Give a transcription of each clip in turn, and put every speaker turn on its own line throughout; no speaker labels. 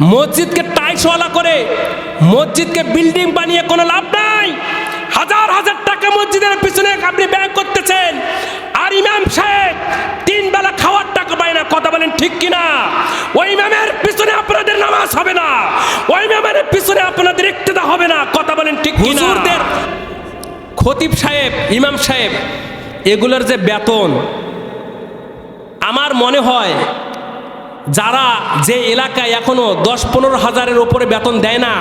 মসজিদকে টাইসওয়ালা করে, মসজিদকে বিল্ডিং বানিয়ে কোনো লাভ নাই। হাজার হাজার টাকা মসজিদের পিছনে আপনি ব্যয় করতেছেন। আর ইমাম সাহেব তিন বেলা খাওয়ার টাকা পায় না, কথা বলেন ঠিক কিনা? ওই ইমামের পিছনে আপনাদের নামাজ হবে না, ওই ইমামের পিছনে আপনাদের ইক্তেদা হবে না, কথা বলেন ঠিক হুজুরদের খতিব সাহেব, ইমাম সাহেব, এগুলোর যে বেতন, আমার মনে হয় যারা যে এলাকায় এখনও দশ পনেরো হাজারের ওপরে বেতন দেয় না,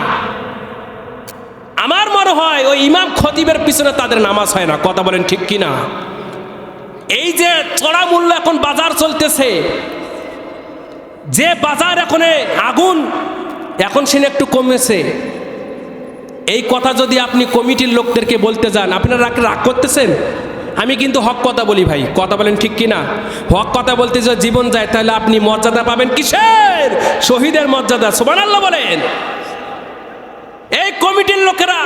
আমার মনে হয় ওই ইমাম খতিবের পিছনে তাদের নামাজ হয় না। কথা বলেন ঠিক কি না এই যে চড়া মূল্য এখন বাজার চলতেছে, যে বাজার এখন আগুন, এখন সে একটু কমেছে। এই কথা যদি আপনি কমিটির লোকদেরকে বলতে যান, আপনারা রাগ করতেছেন? আমি কিন্তু হক কথা বলি ভাই। কথা বলেন ঠিক কিনা? হক কথা বলতে যদি জীবন যায়, তাহলে আপনি মর্যাদা পাবেন কিসের? শহীদের মর্যাদা সোমান আল্লাহ বলেন। এই কমিটির লোকেরা,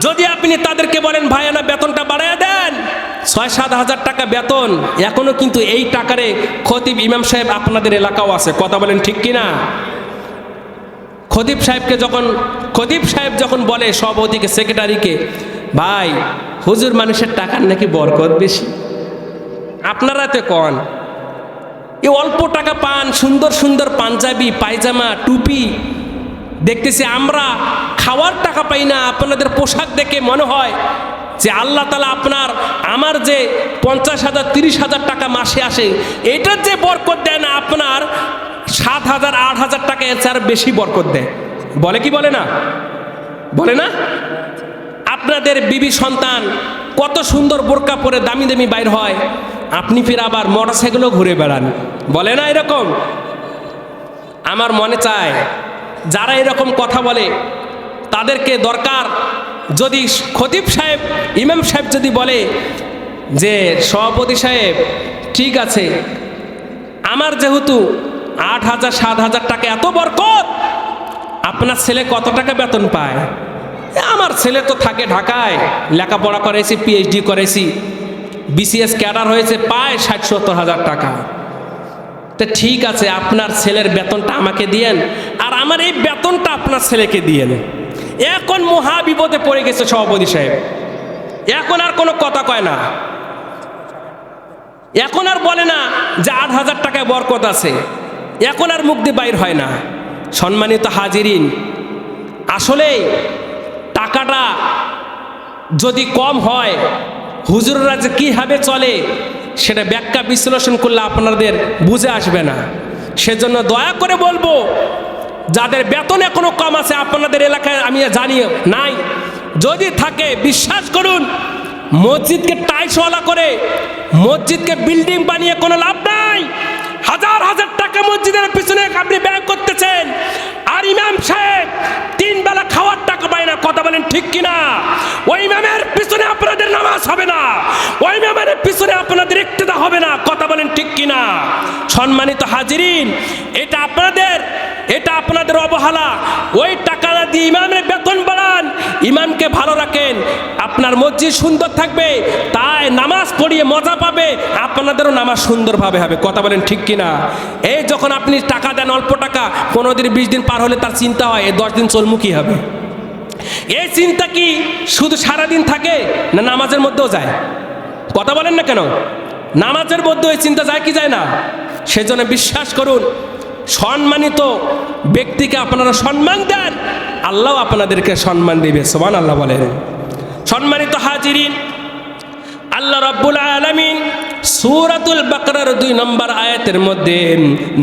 যদি আপনি তাদেরকে বলেন, ভাই না বেতনটা বাড়াইয়া দেন ছয় সাত হাজার টাকা বেতন। এখনও কিন্তু এই টাকারে খতিব ইমাম সাহেব আপনাদের এলাকাও আছে। কথা বলেন ঠিক কিনা? খতিব সাহেবকে যখন, খতিব সাহেব যখন বলে সভাপতিকে, সেক্রেটারিকে, ভাই হুজুর মানুষের টাকার নাকি বরকত বেশি? আপনারা তো কন। এ অল্প টাকা পান, সুন্দর সুন্দর পাঞ্জাবি, পায়জামা, টুপি, দেখতেছি আমরা খাওয়ার টাকা পাই না, আপনাদের পোশাক দেখে মনে হয় যে আল্লাহ তালা আপনার, আমার যে পঞ্চাশ হাজার, তিরিশ হাজার টাকা মাসে আসে, এটার যে বরকত দেয় না আপনার, সাত হাজার, আট হাজার টাকা এর বেশি বরকত দেয়। বলে কি বলে না? বলে না? আপনাদের বিবি সন্তান কত সুন্দর বোরকা পরে দামি দামি বাইর হয়। আপনি ফির আবার মোটর সাইকেলও ঘুরে বেড়ান। বলে না এরকম? আমার মনে চায়, যারা এরকম কথা বলে, তাদেরকে দরকার যদি খতিব সাহেব, ইমাম সাহেব যদি বলে যে, সভাপতি সাহেব, ঠিক আছে, আমার যেহেতু আট হাজার, সাত হাজার টাকা এত বরকত, আপনার ছেলে কত টাকা বেতন পায়? আমার ছেলে তো থাকে ঢাকায়, লেখাপড়া করেছি পিএইচডি করেছি বিসিএস ক্যাডার হয়েছে, পায় ষাট সত্তর হাজার টাকা। তো ঠিক আছে, আপনার ছেলের বেতনটা আমাকে দিয়েন, আর আমার এই বেতনটা আপনার ছেলেকে দিয়েন। এখন মহা বিপদে পড়ে গেছে সভাপতি সাহেব। এখন আর কোনো কথা কয় না। এখন আর বলে না যে আট হাজার টাকায় বরকত আছে। এখন আর দিয়ে বাইর হয় না। সম্মানিত হাজিরিন আসলে টাকাটা যদি কম হয়, হুজুররা যে কীভাবে চলে, সেটা ব্যাখ্যা বিশ্লেষণ করলে আপনাদের বুঝে আসবে না। সেজন্য দয়া করে বলব, যাদের বেতন এখনও কম আছে, আপনাদের এলাকায় আমি জানি নাই, যদি থাকে, বিশ্বাস করুন, মসজিদকে টাইসওয়ালা করে, মসজিদকে বিল্ডিং বানিয়ে কোনো লাভ নাই। হাজার হাজার টাকা মসজিদের পিছনে আপনি ব্যয় করতেছেন আর ইমাম সাহেব তিন বেলা খাওয়ার টাকা পায় না, কথা বলেন ঠিক কিনা? ওই ইমামের পিছনে আপনাদের নামাজ হবে না, ওই ইমামের পিছনে আপনাদের ইক্তেদা হবে না, কথা বলেন ঠিক কিনা? সম্মানিত হাজিরিন, এটা আপনাদের এটা আপনাদের অবহেলা। ওই টাকা দিয়ে ইমামের বেতন বাড়ান, ইমামকে ভালো রাখেন। আপনার মসজিদ সুন্দর থাকবে, তাই নামাজ পড়িয়ে মজা পাবে, আপনাদেরও নামাজ সুন্দরভাবে হবে। কথা বলেন ঠিক কিনা? এই যখন আপনি টাকা দেন অল্প টাকা, পনেরো দিন, বিশ দিন পার হলে তার চিন্তা হয়, এই দশ দিন চলমু কি হবে। এই চিন্তা কি শুধু সারাদিন থাকে না নামাজের মধ্যেও যায়? কথা বলেন না কেন? নামাজের মধ্যে ওই চিন্তা যায় কি যায় না? সেজন্য বিশ্বাস করুন সম্মানিত ব্যক্তিকে আপনারা সম্মান দেন, আল্লাহ আপনাদেরকে সম্মান দেবে সোমান আল্লাহ বলেন। সম্মানিত হাজিরিন, আল্লাহ রাব্বুল আলামিন সূরাতুল বাকরার দুই নম্বর আয়াতের মধ্যে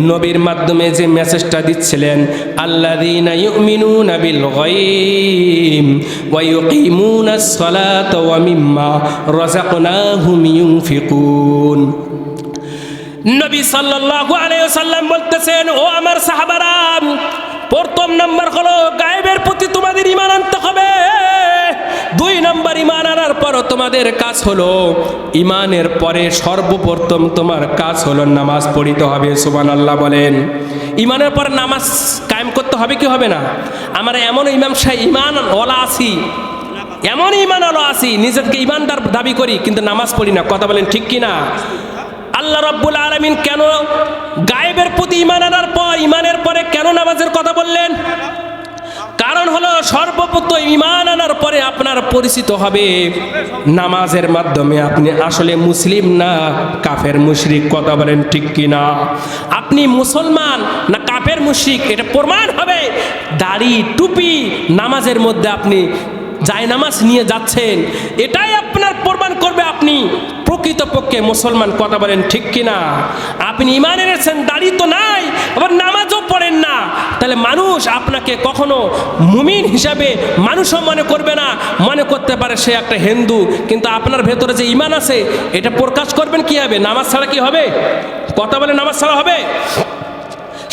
নবীর মাধ্যমে যে মেসেজটা দিচ্ছিলেন, আল্লাযীনা ইউমিনুনা বিল গায়ব ওয়া ইউকিমুনাস সালাতা ওয়া মিম্মা রাযাকনাহুম ইউনফিকুন। নবী সাল্লাল্লাহু আলাইহি সাল্লাম বলতেছেন, ও আমার সাহাবারা, প্রথম নাম্বার হলো গায়েবের প্রতি তোমাদের ঈমান আনতে হবে। দুই নম্বর ঈমান আনার পর তোমাদের কাজ হলো ঈমানের পরে সর্বপ্রথম তোমার কাজ হলো নামাজ পড়িতে হবে, সুবহানাল্লাহ বলেন। ঈমানের পর নামাজ কায়েম করতে হবে কি হবে না? আমরা এমন ইমাম সাহেব ঈমান ওলা আছি, এমন ঈমান ওলা আছি নিজেকে ঈমানদার দাবি করি, কিন্তু নামাজ পড়ি না। কথা বলেন ঠিক কি না আল্লাহ রব্বুল আলমিন কেন গায়েবের প্রতি ইমান আনার পর ইমানের পরে কেন নামাজের কথা বললেন? কারণ হলো সর্বপ্রথম ইমান আনার পরে আপনার পরিচিত হবে। নামাজের মাধ্যমে আপনি আসলে মুসলিম না, কাফের মুশরিক কথা বলেন ঠিক কিনা? আপনি মুসলমান না কাফের মুশরিক? এটা প্রমাণ হবে। দাড়ি, টুপি নামাজের মধ্যে আপনি যায় নামাজ নিয়ে যাচ্ছেন। এটাই আপনার প্রমাণ করবে আপনি। প্রকৃতপক্ষে মুসলমান কথা বলেন ঠিক কিনা? আপনি ইমান এনেছেন, দাড়ি তো নাই, আবার নামাজও পড়েন না। তাহলে মানুষ আপনাকে কখনো মুমিন হিসাবে মানুষও মনে করবে না। মনে করতে পারে সে একটা হিন্দু, কিন্তু আপনার ভেতরে যে ইমান আছে, এটা প্রকাশ করবেন কি হবে নামাজ ছাড়া কি হবে? কথা বলে নামাজ ছাড়া হবে?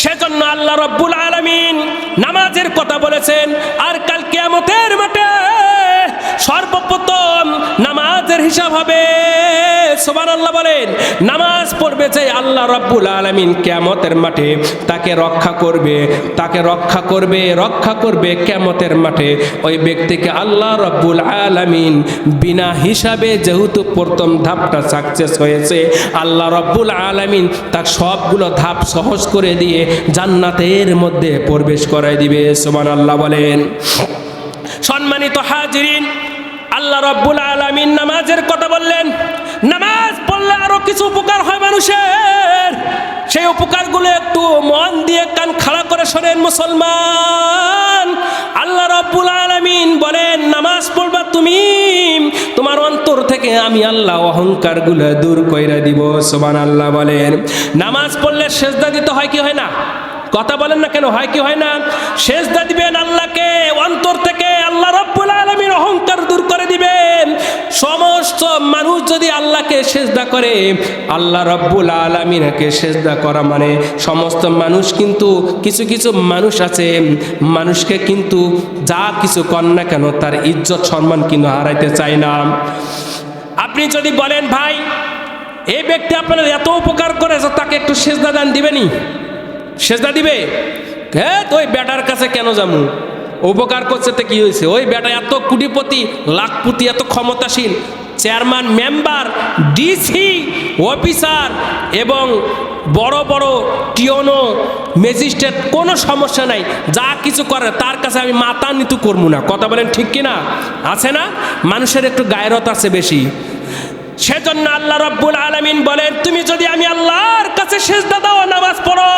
সেজন্য আল্লাহ রব্বুল আলমিন নামাজের কথা বলেছেন, আর কাল কেয়ামতের মাঠে সর্বপ্রথম নামাজের হিসাব হবে। সোমান আল্লাহ বলেন, নামাজ পড়বে যে আল্লাহ রব্বুল আলমিন কেয়ামতের মাঠে তাকে রক্ষা করবে, তাকে রক্ষা করবে রক্ষা করবে কেয়ামতের মাঠে। ওই ব্যক্তিকে আল্লাহ রব্বুল আলমিন বিনা হিসাবে যেহেতু প্রথম ধাপটা সাকসেস হয়েছে, আল্লাহ রব্বুল আলমিন তার সবগুলো ধাপ সহজ করে দিয়ে জান্নাতের মধ্যে প্রবেশ করাই দিবে সোমান আল্লাহ বলেন। সম্মানিত হাজিরিন আল্লাহ রব্বুল আলমিন নামাজের কথা বললেন। নামাজ পড়লে আরও কিছু উপকার হয় মানুষের। সেই উপকারগুলো একটু মন দিয়ে কান খাড়া করে শোনেন মুসলমান। আল্লাহ রব্বুল আলমিন বলেন, নামাজ পড়বা তুমি, তোমার অন্তর থেকে আমি আল্লাহ অহংকারগুলো দূর কইরা দিব। সোমান আল্লাহ বলেন। নামাজ পড়লে সেজদা দিতে হয় কি হয় না? কথা বলেন না কেন, হয় কি হয় না? সেজদা দিবেন আল্লাহকে, অন্তর থেকে আল্লাহ রব্বুল আলমীর অহংকার দূর করে সমস্ত মানুষ যদি আল্লাহকে সেজদা করে, আল্লাহ রব্বুল আলমিনকে সেজদা করা মানে সমস্ত মানুষ কিন্তু কিছু কিছু মানুষ আছে, মানুষকে কিন্তু যা কিছু কর না কেন তার ইজ্জত সম্মান কিন্তু হারাইতে চায় না। আপনি যদি বলেন, ভাই, এই ব্যক্তি আপনার এত উপকার করে যে তাকে একটু সেজদা দান দিবেনি? সেজদা দিবে? হ্যাঁ তো ওই বেটার কাছে কেন যাব? উপকার করছে তো কি হয়েছে? ওই বেটা এত কুটিপতি, লাখপতি, এত ক্ষমতাশীল চেয়ারম্যান মেম্বার ডিসি অফিসার এবং বড় বড় টিওনো ম্যাজিস্ট্রেট কোনো সমস্যা নাই, যা কিছু করে তার কাছে আমি মাথা নিতু করব না। কথা বলেন ঠিক কিনা? আছে না? মানুষের একটু গায়রত আছে বেশি। সেজন্য আল্লাহ রব্বুল আলমিন বলেন, তুমি যদি আমি আল্লাহর কাছে সেজদা দাও, নামাজ পড়ো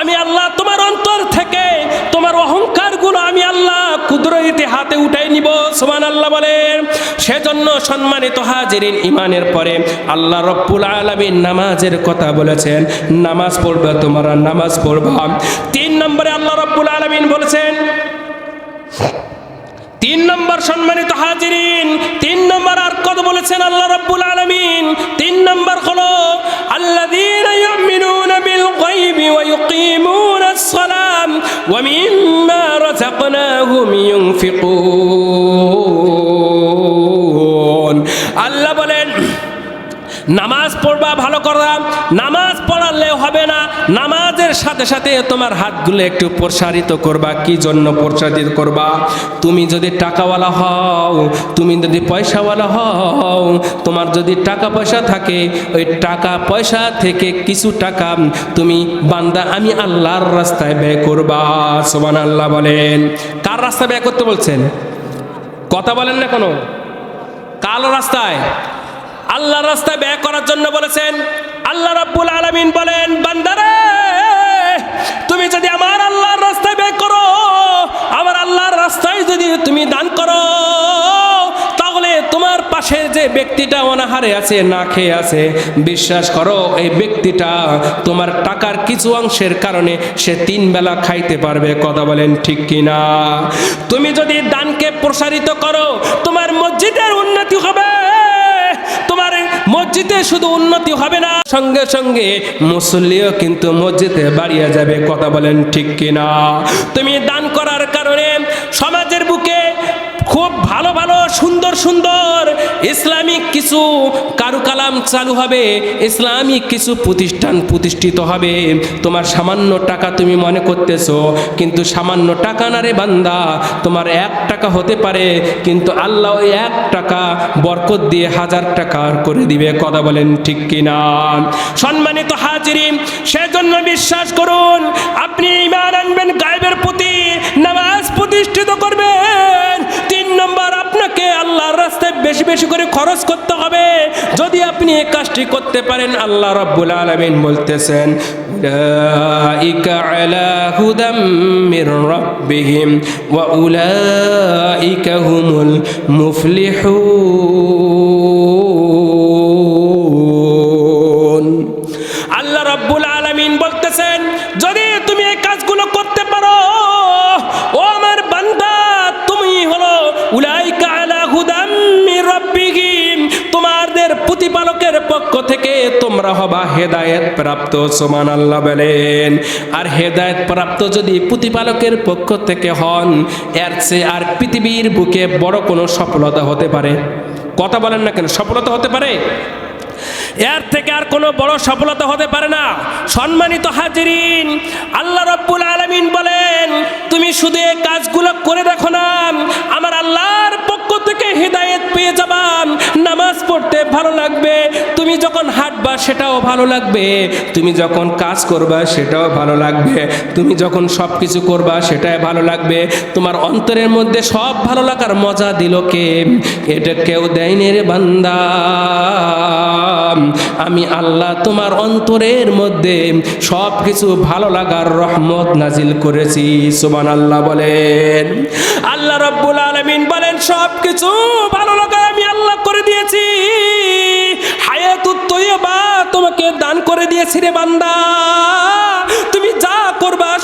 আমি আল্লাহ তোমার অন্তর থেকে তোমার অহংকারগুলো আমি আল্লাহ কুদরতিতে হাতে উঠাই নিব সোমান আল্লাহ বলেন। সেজন্য সম্মানিত হাজিরিন ইমানের পরে আল্লাহ রব্বুল আলমিন নামাজের কথা বলেছেন, নামাজ পড়বে তোমরা, নামাজ পড়বা। তিন নম্বরে আল্লাহ রব্বুল আলমিন বলেছেন, তিন নম্বর সম্মানিত হাজিরিন, তিন নম্বর আর কত বলেছেন আল্লাহ রাব্বুল আলামিন। তিন নম্বর হলো গায়বি ওয়া ইউকিমুনা আস-সালাম ওয়া মিম্মা রাযাকনাহুম ইউনফিকুন আল্লাহ বলেন নামাজ পড়বা ভালো করা নামাজ পড়ালে হবে না। নামাজের সাথে সাথে তোমার হাতগুলো একটু প্রসারিত করবা। কি জন্য প্রসারিত করবা? তুমি যদি টাকাওয়ালা হও, তুমি যদি পয়সাওয়ালা হও, তোমার যদি টাকা পয়সা থাকে, ওই টাকা পয়সা থেকে কিছু টাকা তুমি বান্দা, আমি আল্লাহর রাস্তায় ব্যয় করবা। সোমান আল্লাহ বলেন। কার রাস্তায় ব্যয় করতে বলছেন? কথা বলেন না কোনো? কালো রাস্তায়? আল্লাহ রাস্তায় ব্যয় করার জন্য বলেছেন, আল্লাহ রাব্বুল আলামিন বলেন, বান্দারে, তুমি যদি আমার আল্লাহর রাস্তায় ব্যয় করো, আমার আল্লাহর রাস্তায় যদি তুমি দান করো, তাহলে তোমার পাশে যে ব্যক্তিটা অনাহারে আছে, না খেয়ে আছে, বিশ্বাস করো, এই ব্যক্তিটা তোমার টাকার কিছু অংশের কারণে সে তিন বেলা খাইতে পারবে, কথা বলেন ঠিক কিনা? তুমি যদি দানকে প্রসারিত করো, তোমার মসজিদের উন্নতি হবে। মসজিদে শুধু উন্নতি হবে না। সঙ্গে সঙ্গে মুসল্লিও কিন্তু মসজিদে বাড়িয়ে যাবে। কথা বলেন ঠিক কিনা? তুমি দান করার কারণে সমাজের বুকে খুব ভালো ভালো, সুন্দর সুন্দর ইসলামিক কিছু কারুকালাম চালু হবে, ইসলামিক কিছু প্রতিষ্ঠান প্রতিষ্ঠিত হবে। তোমার সামান্য টাকা তুমি মনে করতেছো, কিন্তু সামান্য টাকা না রে বান্দা, তোমার এক টাকা হতে পারে, কিন্তু আল্লাহ ওই এক টাকা বরকত দিয়ে হাজার টাকা করে দিবে। কথা বলেন ঠিক কিনা? সম্মানিত হাজিরিন, সেজন্য বিশ্বাস করুন, আপনি ইমান আনবেন, গায়েবের প্রতি বেশি করে খরচ করতে হবে। যদি আপনি এই কাজটি করতে পারেন, আল্লাহ রাব্বুল আলামিন বলতেছেন, উলাইকা আলা হুদাম আল্লাহ রাব্বুল আলামিন বলতেছেন, যদি তুমি এই কাজগুলো পক্ষ থেকে তোমরা হবা হেদায়েত প্রাপ্ত সোমান আল্লাহ বলেন। আর হেদায়েত প্রাপ্ত যদি প্রতিপালকের পক্ষ থেকে হন, এর চেয়ে আর পৃথিবীর বুকে বড় কোনো সফলতা হতে পারে? কথা বলেন না কেন, সফলতা হতে পারে? এর থেকে আর কোনো বড় সফলতা হতে পারে না। সম্মানিত হাজিরিন, আল্লাহ রব্বুল আলমিন বলেন, তুমি শুধু এই কাজগুলো করে দেখো না, আমার আল্লাহর পক্ষ থেকে হৃদায়ত পেয়ে যাবা। নামাজ পড়তে ভালো লাগবে, তুমি যখন হাঁটবা সেটাও ভালো লাগবে, তুমি যখন কাজ করবা সেটাও ভালো লাগবে, তুমি যখন সব কিছু করবা সেটাই ভালো লাগবে। তোমার অন্তরের মধ্যে সব ভালো লাগার মজা দিল কে? এটা কেউ দেয়নি রে বান্দা। আমি আল্লাহ তোমার অন্তরের মধ্যে সব কিছু ভালো লাগার রহমত নাজিল করেছি। সুবান আল্লাহ বলেন। আল্লাহ রব্বুল আলমিন বলেন সব কিছু ভালো লাগা আমি আল্লাহ করে দিয়েছি। হায়াতুত তোমাকে দান করে দিয়েছি রে বান্দা।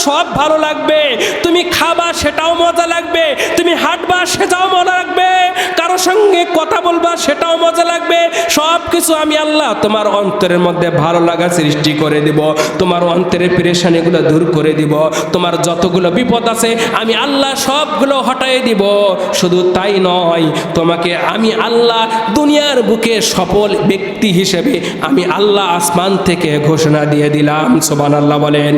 সব ভালো লাগবে। তুমি খাবা সেটাও মজা লাগবে। তুমি হাঁটবা সেটাও মজা লাগবে। কারও সঙ্গে কথা বলবা সেটাও মজা লাগবে। সব কিছু আমি আল্লাহ তোমার অন্তরের মধ্যে ভালো লাগা সৃষ্টি করে দিব। তোমার অন্তরের পেরেশানিগুলো দূর করে দিব। তোমার যতগুলো বিপদ আছে, আমি আল্লাহ সবগুলো হটাই দিব। শুধু তাই নয়, তোমাকে আমি আল্লাহ দুনিয়ার বুকে সফল ব্যক্তি হিসেবে আমি আল্লাহ আসমান থেকে ঘোষণা দিয়ে দিলাম। সোবান আল্লাহ বলেন।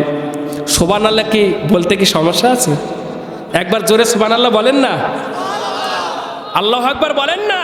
সোবান আল্লাহ কি বলতে কি সমস্যা আছে? একবার জোরে সোবান আল্লাহ বলেন না। আল্লাহ একবার বলেন না।